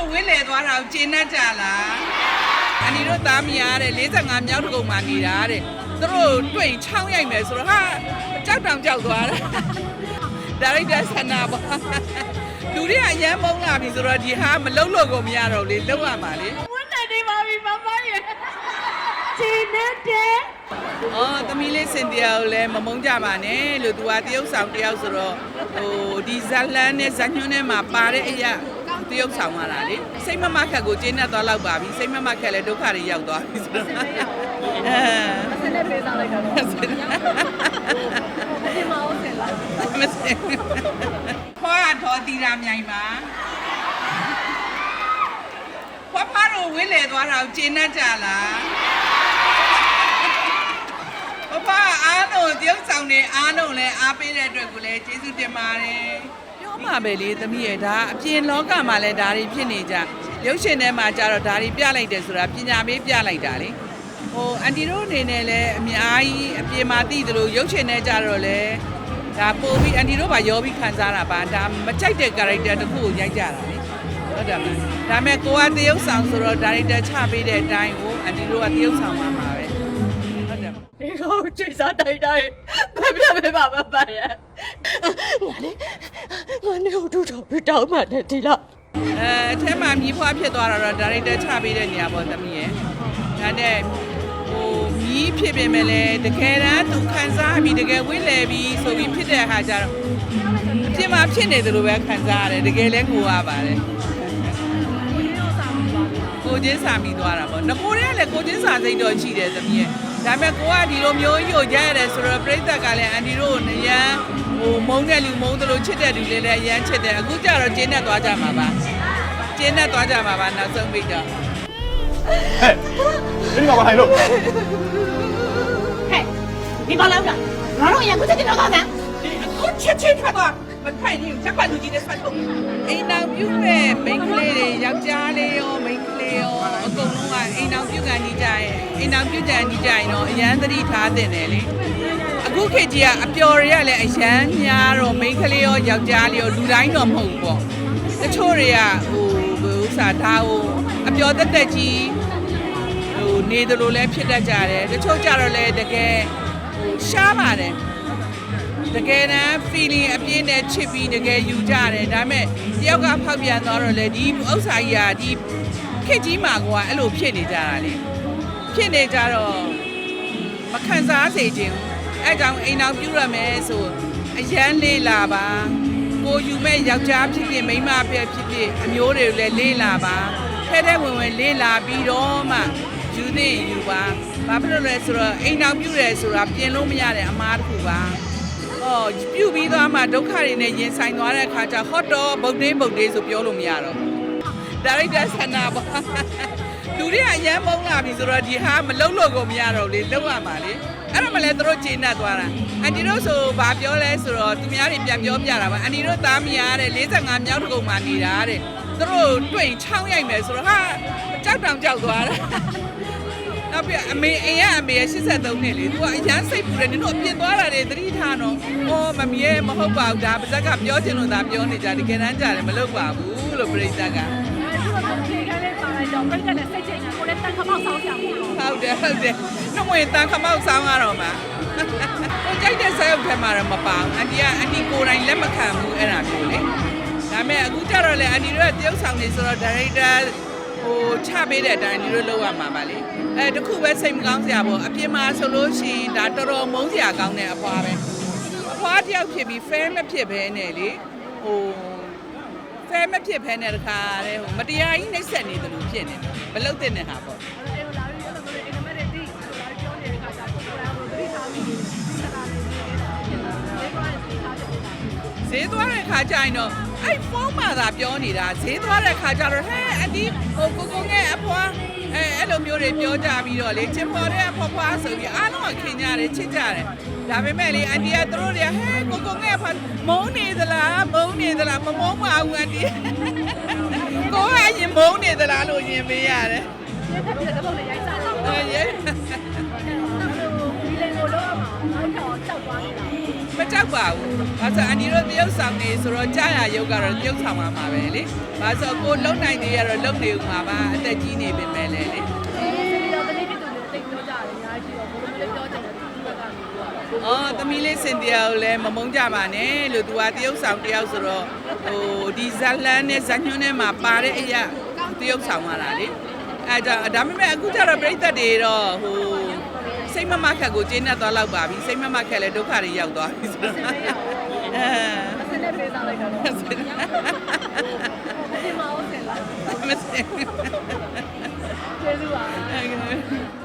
တို့ဝင်းလေသွားတာကိုကျင်းတတ်ကြလားအန်ဒီတို့သားမရတဲ့45မြောက်တကုံမှနေတာတဲ့သူတို့တွေ့ချောင်းရိုက်မယ်ဆိုတော့ဟာကြောက်တောင်ကြောက်သွားတာဒါရိုက်တာဆန္ဒပေါ့လူတွေကအရန်မုန်းလာပြီဆိုတော့ဒီဟာမလုံလို့ကိုမရတော့လေလုံရမှာလေဝန်းနိုင်နေပါပြီမမရဲ့ခြေနဲ့တဲ့အော်သမီးလေးစင်တရားကိုလည်းမမုန်းကြပါနဲ့လို့သူကတရုပ်ဆောင်တယောက်ဆိုတော့ဟိုဒီဇလန်းနဲ့ဇညွန်းနဲ့မှာပါတဲ့အရာ တရုပ်ဆောင်လာတာလေစိတ်မမခက်ကိုကျင်းနေသွားလောက်ပါပြီစိတ်မမခက်လည်းဒုက္ခတွေရောက်သွားပြီဆိုတော့အဲစနေပေးစားလိုက်တာတော့ဒီမှာအောင်ဆက်လာမစင်ဖွာတော်တီရာမြိုင်ပါဖွာဖားတို့ဝင်းလေသွားတာကိုကျင်းနေကြလားဖွာဖားအားလုံးတရုပ်ဆောင်နေအားလုံးလည်းအားပေးတဲ့အတွက်ကိုလည်းကျေးဇူးတင်ပါတယ် ပြောမှာပဲလေသမီးရဲ့ဒါအပြင်လောကမှာလည်းဒါတွေဖြစ်နေကြရုပ်ရှင်ထဲမှာကြတော့ဒါတွေပြလိုက်တယ်ဆိုတာပညာပေးပြလိုက်တာလေဟိုအန်တီတို့အနေနဲ့လည်းအများကြီးအပြင်မှာတည်တယ်လို့ရုပ်ရှင်နဲ့ကြတော့လေဒါပို့ပြီးအန်တီတို့ကရောပြီးခံစားတာပါဒါမကြိုက်တဲ့ character တစ်ခုကိုရိုက်ကြတာလေဟုတ်တယ်မလားဒါပေမဲ့ကိုကတရုပ်ဆောင်ဆိုတော့ director ချပေးတဲ့အတိုင်းကိုအန်တီတို့ကတရုပ်ဆောင်ပါမှာပဲဟုတ်တယ်မလားဒီကောချိန်စားတိုင်းတိုင်းမ ပြမပါမပါရဲ့ငါလေငါနေတို့တော့ပြတောင်းမှတယ်ဒီလားအဲအထက်မှာမြည်ဖွားဖြစ်သွားတာတော့ director ချပေးတဲ့နေရာပေါ့သမီးရဲ့ဒါနဲ့ဟိုမြည်ဖြစ်ပြင်မဲ့လေတကယ်တမ်းသူခံစားပြီးတကယ်ဝိလဲပြီးဆိုပြီးဖြစ်တဲ့အခါကျတော့အပြင်မှာဖြစ်နေတယ်လို့ပဲခံစားရတယ်တကယ်လဲငိုရပါတယ်ကိုချင်းစာမိသွားတာပေါ့ငကိုတွေကလည်းကိုချင်းစာစိတ်တော့ရှိတယ်သမီးရဲ့ ဒါပေမဲ့ကိုကဒီလိုမျိုးကြီးကိုကြရတယ်ဆိုတော့ပြိဿကလည်းအန်ဒီတို့ကိုအရန်ဟိုမုန်းတဲ့လူမုန်းတယ်လို့ချစ်တဲ့လူလေးလည်းအရန်ချစ်တယ်အခုကျတော့ကျင်းနဲ့သွားကြမှာပါကျင်းနဲ့သွားကြမှာပါနောက်ဆုံးပြီးတော့ဟဲ့ဒီမှာဘာထိုင်လို့ဟဲ့ဒီဘာလောက်တာငါတို့ရကုချက်တင်တော့ကောင်းတယ်အခုချက်ချင်းထွက်သွားမထိုင်ဘူးချက်ပတ်လူကြီးနဲ့ဆက်ထုတ်အိမ်နောက်ပြုမဲ့မိန်းကလေးတွေယောက်ျားလေးရောမိန်းကလေးရောအကုန်လုံးက အိမ်နောက်ပြုကန်ကြီးကြရဲ့အိမ်နောက်ပြုကန်ကြီးကြရင်တော့အရန်သတိထားတင်တယ်လေအခုခေတ်ကြီးကအပျော်တွေကလည်းအရန်များတော့မိန်းကလေးရောယောက်ျားလေးရောလူတိုင်းတော့မဟုတ်ဘူးပေါ့တချို့တွေကဟိုဘယ်ဥစ္စာထားဟိုအပျော်တက်တက်ကြီးဟိုနေတယ်လို့လည်းဖြစ်တတ်ကြတယ်တချို့ကြတော့လည်းတကယ်ဟိုရှားပါတယ်တကယ်တမ်း feeling အပြည့်နဲ့ချစ်ပြီးတကယ်ယူကြတယ်ဒါပေမဲ့တယောက်ကဖောက်ပြန်သွားတော့လေဒီဥစ္စာကြီးကဒီ ခက်ကြီးမှာကွာအဲ့လိုဖြစ်နေကြတာလေဖြစ်နေကြတော့မခံစားစေခြင်းဘူးအဲ့ကြောင့်အိမ်အောင်ပြုရမယ်ဆိုအရန်လေးလာပါကိုယူမဲ့ယောက်ျားဖြစ်ဖြစ်မိန်းမဖြစ်ဖြစ်ဖြစ်အမျိုးတွေကိုလည်းလေးလာပါထဲထဲဝင်ဝင်လေးလာပြီးတော့မှယူသင့်ယူပါဘာဖြစ်လို့လဲဆိုတော့အိမ်အောင်ပြုတယ်ဆိုတာပြင်လို့မရတဲ့အမားတစ်ခုပါ။အော်ပြုတ်ပြီးသွားမှဒုက္ခတွေနဲ့ရင်ဆိုင်သွားတဲ့အခါကျဟော့တော့ဗုတ်သေးဗုတ်သေးဆိုပြောလို့မရတော့ဘူး။ ဒါရိုက်တာဆန္ဒပေါ့။လူတွေကအရန်မုန်းလာပြီဆိုတော့ဒီဟာမလုံလို့ကိုမရတော့လေလုံရမှာလေ။အဲ့ဒါမလဲသူတို့ကျေနပ်သွားတာ။အန်တီတို့ဆိုဘာပြောလဲဆိုတော့သူများတွေပြန်ပြောပြတာပါ။အန်တီတို့သားမရတဲ့45မြောက်တကုံမှနေတာတဲ့။သူတို့တွေ့ချောင်းရိုက်မယ်ဆိုတော့ဟာကြောက်တောင်ကြောက်သွားတာ။နောက်ပြအမေအိမ်ကအမေရဲ့83နှစ်လေသူကအရန်စိတ်ပူတယ်နင်တို့အပြင်သွားတာတွေသတိထားတော့အော်မမီရဲ့မဟုတ်ပါဘူးဒါပါဇက်ကပြောချင်လို့သာပြောနေကြတကယ်တမ်းကြတယ်မလုပ်ပါဘူးလို့ပြိဿကဒီမှာဖြေခိုင်းလေး ပါလိုက်တော့ပြိတ္တနဲ့စိတ်ချိန်ကကိုလည်းတန်ခမောက်ဆောင်းဆောင်ပြီးတော့ဟုတ်တယ်ဟုတ်တယ်နှမွေတန်ခမောက်ဆောင်ရတော့မှာကိုကြိုက်တဲ့ဆဲရုပ်ထဲမှာတော့မပါဘူးအန်တီကအန်တီကိုယ်တိုင်လက်မခံဘူးအဲ့ဒါမျိုးလေဒါပေမဲ့အခုကျတော့လေအန်တီတို့ကတရုပ်ဆောင်နေဆိုတော့ဒါရိုက်တာဟိုချပေးတဲ့အတိုင်းဒီလိုလုပ်ရမှာပါလေအဲတခုပဲစိတ်မကောင်းစရာပေါ့အပြင်မှာဆိုလို့ရှိရင်ဒါတော်တော်မုန်းစရာကောင်းတဲ့အဖွားပဲအဖွားတယောက်ဖြစ်ပြီးဖဲမဖြစ်ဘဲနဲ့လေဟို ဖဲမဖြစ်ဘဲနဲ့တခါလေဟိုမတရားကြီးနှိပ်စက်နေတယ်လို့ဖြစ်နေတယ်မလုပ်တဲ့နဲ့ဟာပေါ့အဲ့လိုလာပြီးအဲ့လိုမျိုးအိမ်မက်တွေတိလာပြောနေတဲ့ခါကျတော့ကိုယ်ကသတိထားပြီးနေတာလေးနေတာဖြစ်လာတယ်။ဒီကောင်ကသတိထားတယ်။ဈေးသွားတဲ့ခါကျရင်တော့အဲ့ဖုန်းမှာသာပြောနေတာဈေးသွားတဲ့ခါကျတော့ဟဲ့အဒီဟိုကိုကိုငယ်အဖွား အဲအဲ့လိုမျိုးတွေပြောကြပြီးတော့လေချင်ပေါ်တဲ့အဖွားဖွားဆိုပြီးအားလုံးကခင်ကြတယ်ချစ်ကြတယ်ဒါပေမဲ့လေအန်တီကသူတို့တွေကဟဲ့ကိုကိုငယ်အဖွားမုန်းနေသလားမုန်းနေသလားမမုန်းပါဘူးအန်တီကိုကအရင်မုန်းနေသလားလို့ရင်မေးရတယ်ဒီထက်ပြတဲ့ဘုံနဲ့ရိုက်စားတော့အဲရဲဒီလေကိုလောအောင်အောက်ထောင်ကြောက်သွားနေတာ မကြောက်ပါဘူး။ဘာလို့အန်ဒီတို့တရုတ်ဆောင်နေဆိုတော့ကြာရရုပ်ကတော့တရုတ်ဆောင်မှာမှာပဲလေ။ဘာလို့ကိုလုံနိုင်နေရတော့လုံနေဦးမှာပါအသက်ကြီးနေပေမဲ့လည်းလေဒီလိုတတိတိတူတွေတိတ်ပြောကြတယ်အများကြီးတော့ဘယ်လိုလဲပြောကြတယ်ဒီဘက်ကနေပြောတာ။အော်သမီးလေးစင်တရားကိုလည်းမမုန်းကြပါနဲ့လို့သူကတရုတ်ဆောင်တယောက်ဆိုတော့ဟိုဒီဇလန်နဲ့ဇညွန်းနဲ့မှာပါတဲ့အရာတရုတ်ဆောင်လာတာလေ။အဲဒါဒါပေမဲ့အခုကျတော့ပြိသက်တွေတော့ဟို စိတ်မမခက်ကိုကျင်းတ်သွားလောက်ပါပြီစိတ်မမခက်လည်းဒုက္ခတွေရောက်သွားပြီဆိုတော့အဲဆက်လက်ပေးစားလိုက်တာတော့မစင်မအောင်ဆင်လားမစင်ကျေးဇူးပါ